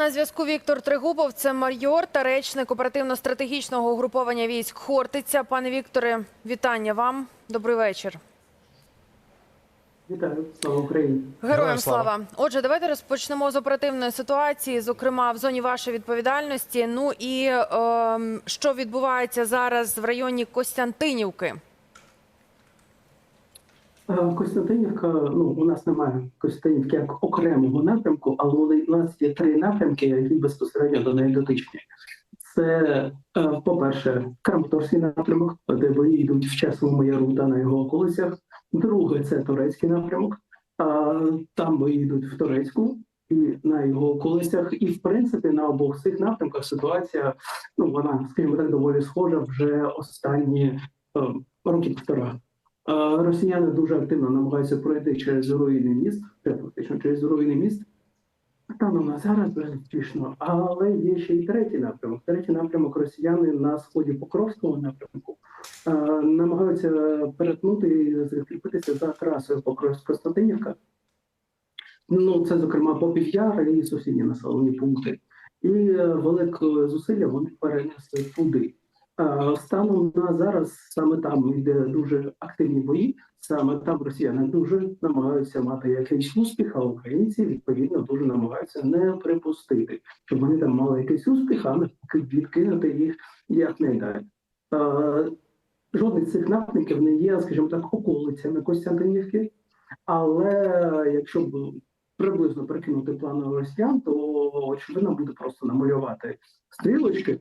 на зв'язку Віктор Тригубов. Це майор та речник оперативно-стратегічного угруповання військ Хортиця. Пане Вікторе, вітання вам. Добрий вечір. Вітаю, слава Україні. Героям слава. слава. Отже, давайте розпочнемо з оперативної ситуації, зокрема в зоні вашої відповідальності. Ну і ем, що відбувається зараз в районі Костянтинівки. Костянтинівка, ну у нас немає Костянтинівки як окремого напрямку, але у нас є три напрямки, які безпосередньо до неї дотичні. Це, е, по-перше, Краматорський напрямок, де бої йдуть в часовому яру та на його околицях. Друге, це турецький напрямок. Там бої йдуть в Турецьку і на його околицях. І в принципі на обох цих напрямках ситуація, ну вона, скажімо так, доволі схожа вже останні е, роки півтора. Росіяни дуже активно намагаються пройти через руїни міст, це фактично через руїни міст. Там у нас зараз безуспішно, але є ще й третій напрямок. Третій напрямок росіяни на сході Покровського напрямку е, намагаються перетнути і закріпитися за трасою Покровськ-Константинівка. Ну, це, зокрема, Попів'яр і сусідні населені пункти. І е, велике зусилля вони перенесли туди. Станом на зараз саме там йде дуже активні бої. Саме там росіяни дуже намагаються мати якийсь успіх, а українці відповідно дуже намагаються не припустити, щоб вони там мали якийсь успіх, а навпаки відкинути їх якнайдалі. Е, Жодний з цих напрямків не є, скажімо так, околицями Костянтинівки, але якщо б приблизно прикинути плани росіян, то очевидно буде просто намалювати стрілочки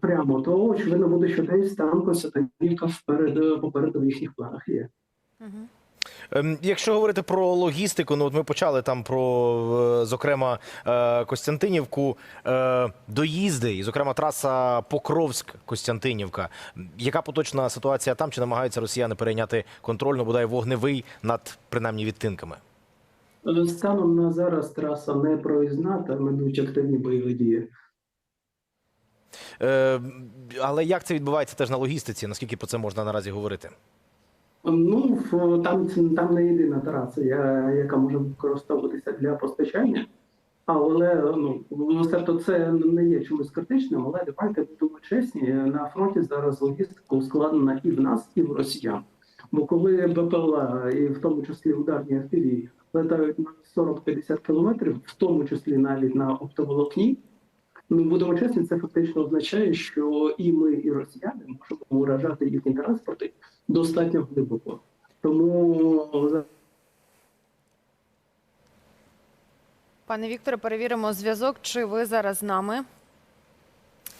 прямо, то очевидно буде, що десь там Костянтинівка вперед попереду в їхніх планах є. Угу. Ем, Якщо говорити про логістику, ну от ми почали там про, е, зокрема, е, Костянтинівку, е, доїзди, і, зокрема, траса Покровськ-Костянтинівка. Яка поточна ситуація там? Чи намагаються росіяни перейняти контроль, ну, бодай вогневий над принаймні відтинками? Е, Станом на зараз траса не проїзна, там ідуть активні бойові дії. Е, Але як це відбувається теж на логістиці? Наскільки про це можна наразі говорити? Ну, там, там не єдина траса, яка може використовуватися для постачання. Але ну, тобто це не є чимось критичним, але давайте будемо чесні. На фронті зараз логістика ускладнена і в нас, і в росіян. Бо коли БПЛА, і в тому числі ударні артилерії, летають на 40-50 кілометрів, в тому числі навіть на оптоволокні, ну будемо чесні, це фактично означає, що і ми, і росіяни можемо уражати їхні транспорти достатньо глибоко. Тому Пане Вікторе, перевіримо зв'язок. Чи ви зараз з нами?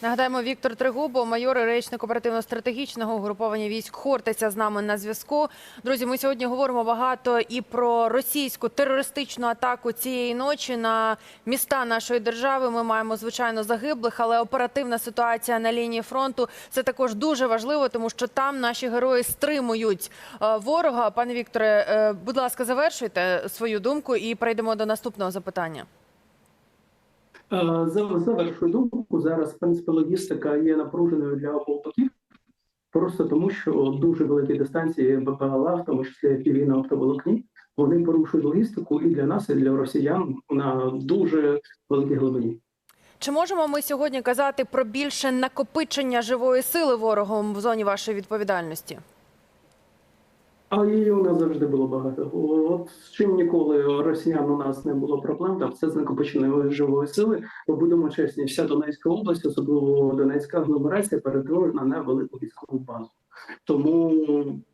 Нагадаємо, Віктор Тригубов, майор і речник оперативно-стратегічного угруповання військ Хортиця з нами на зв'язку. Друзі, ми сьогодні говоримо багато і про російську терористичну атаку цієї ночі на міста нашої держави. Ми маємо звичайно загиблих, але оперативна ситуація на лінії фронту це також дуже важливо, тому що там наші герої стримують е, ворога. Пане Вікторе, е, будь ласка, завершуйте свою думку і перейдемо до наступного запитання. Е, За- Завершую думку. Зараз в принципі логістика є напруженою для обох боків, просто тому, що дуже великі дистанції БПЛА, в тому числі піві на оптоволокні, вони порушують логістику і для нас, і для росіян на дуже великій глибині. Чи можемо ми сьогодні казати про більше накопичення живої сили ворогом в зоні вашої відповідальності? А її у нас завжди було багато. От з чим ніколи росіян у нас не було проблем, так це з накопиченою живої сили. Бо будемо чесні, вся Донецька область, особливо Донецька агломерація, перетворена на велику військову базу. Тому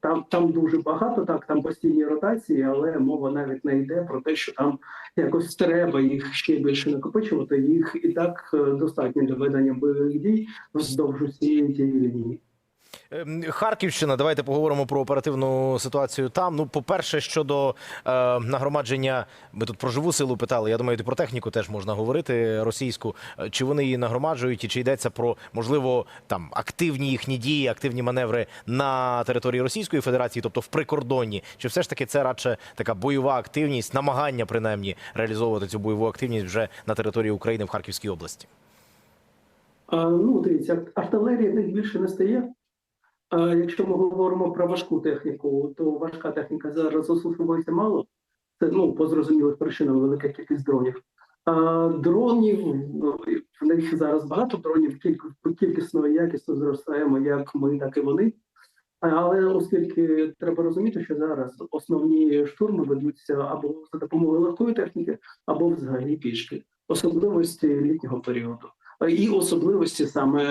там, там дуже багато, так там постійні ротації, але мова навіть не йде про те, що там якось треба їх ще більше накопичувати. Їх і так е, достатньо для ведення бойових дій вздовж усієї цієї лінії. Ем, Харківщина, давайте поговоримо про оперативну ситуацію там. Ну, по-перше, щодо е, нагромадження, ми тут про живу силу питали. Я думаю, і про техніку теж можна говорити російську. Е, Чи вони її нагромаджують, і чи йдеться про можливо там активні їхні дії, активні маневри на території Російської Федерації, тобто в прикордонні, чи все ж таки це радше така бойова активність, намагання принаймні реалізовувати цю бойову активність вже на території України в Харківській області? А, Ну, дивіться, артилерія більше не стає. Якщо ми говоримо про важку техніку, то важка техніка зараз застосовується мало. Це ну по зрозумілих причинам велика кількість дронів. А, дронів ну, в них зараз багато дронів, кіль- кількісно і якісно зростаємо, як ми, так і вони. Але оскільки треба розуміти, що зараз основні штурми ведуться або за допомогою легкої техніки, або взагалі пішки, особливості літнього періоду, і особливості саме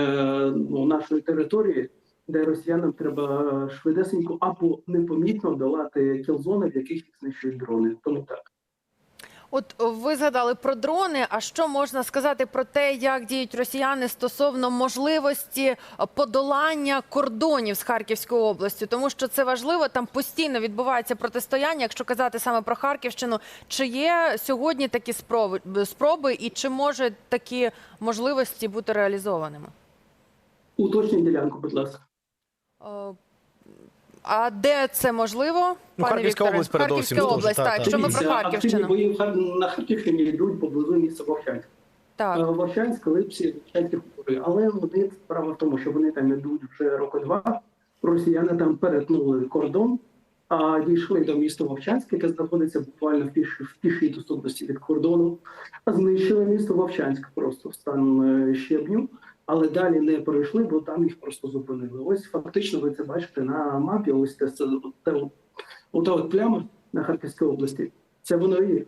ну, нашої території, де росіянам треба швидесенько або непомітно долати кілзони, в яких їх знищують дрони. Тому так. От ви згадали про дрони. А що можна сказати про те, як діють росіяни стосовно можливості подолання кордонів з Харківською областю? Тому що це важливо, там постійно відбувається протистояння. Якщо казати саме про Харківщину, чи є сьогодні такі спроби, спроби і чи можуть такі можливості бути реалізованими? Уточніть ділянку, будь ласка. Е, А де це можливо? Ну, Харківська Вікторе? область передовсім, Харківська область, та- так. та. Якщо ми про Дивіться, активні Харківщину, бої в Хар- на Харківщині йдуть поблизу місця Вовчанськ. так. Е, Вовчанськ, Липсі, Вовчанські хутори. Але вони справа в тому, що вони там ідуть вже роки два. Росіяни там перетнули кордон, а дійшли до міста Вовчанськ, яке знаходиться буквально в пішій в пішій доступності від кордону. Знищили місто Вовчанськ просто в стан е, щебню, але далі не пройшли, бо там їх просто зупинили. Ось фактично ви це бачите на мапі. Ось це, це, ота от пляма на Харківській області. Це воно і.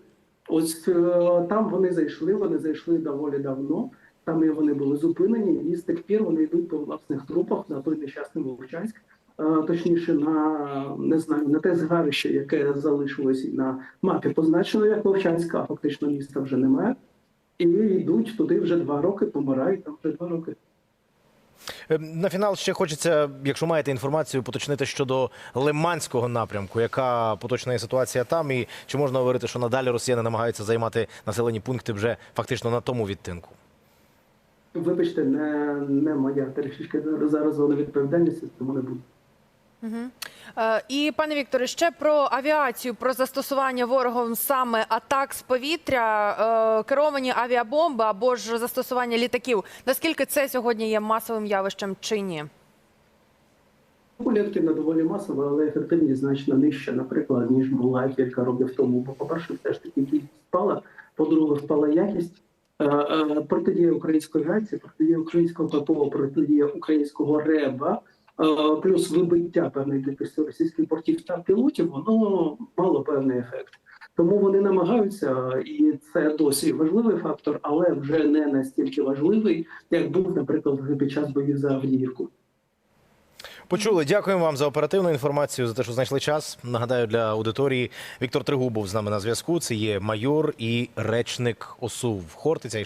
Ось е, там вони зайшли, вони зайшли доволі давно. Там і вони були зупинені, і з тих пір вони йдуть по власних трупах на той нещасний Вовчанськ, е, точніше на не знаю на те згарище, яке залишилось на мапі, позначено як Вовчанська, а фактично міста вже немає. І йдуть туди вже два роки, помирають там вже два роки. Е, На фінал ще хочеться, якщо маєте інформацію, поточнити щодо Лиманського напрямку. Яка поточна є ситуація там, і чи можна говорити, що надалі росіяни намагаються займати населені пункти вже фактично на тому відтинку? Вибачте, не, не моя трішечки зараз зона відповідальності, тому не буду. Е, І пане Вікторе, ще про авіацію, про застосування ворогом саме атак з повітря, е, керовані авіабомби або ж застосування літаків. Наскільки це сьогодні є масовим явищем чи ні? Доволі активна, доволі масова, але ефективність значно нижча, наприклад, ніж була кілька років тому. Бо, по-перше, все ж таки кількість впала, по-друге, впала якість. Е, Протидія української авіації, протидія українського ППО, протидія українського РЕБа, плюс вибиття певної кількості російських портів та пілотів, воно мало певний ефект. Тому вони намагаються, і це досі важливий фактор, але вже не настільки важливий, як був, наприклад, під час боїв за Авдіївку. Почули. Дякуємо вам за оперативну інформацію, за те, що знайшли час. Нагадаю для аудиторії. Віктор Тригубов з нами на зв'язку. Це є майор і речник ОСУ в Хортиця.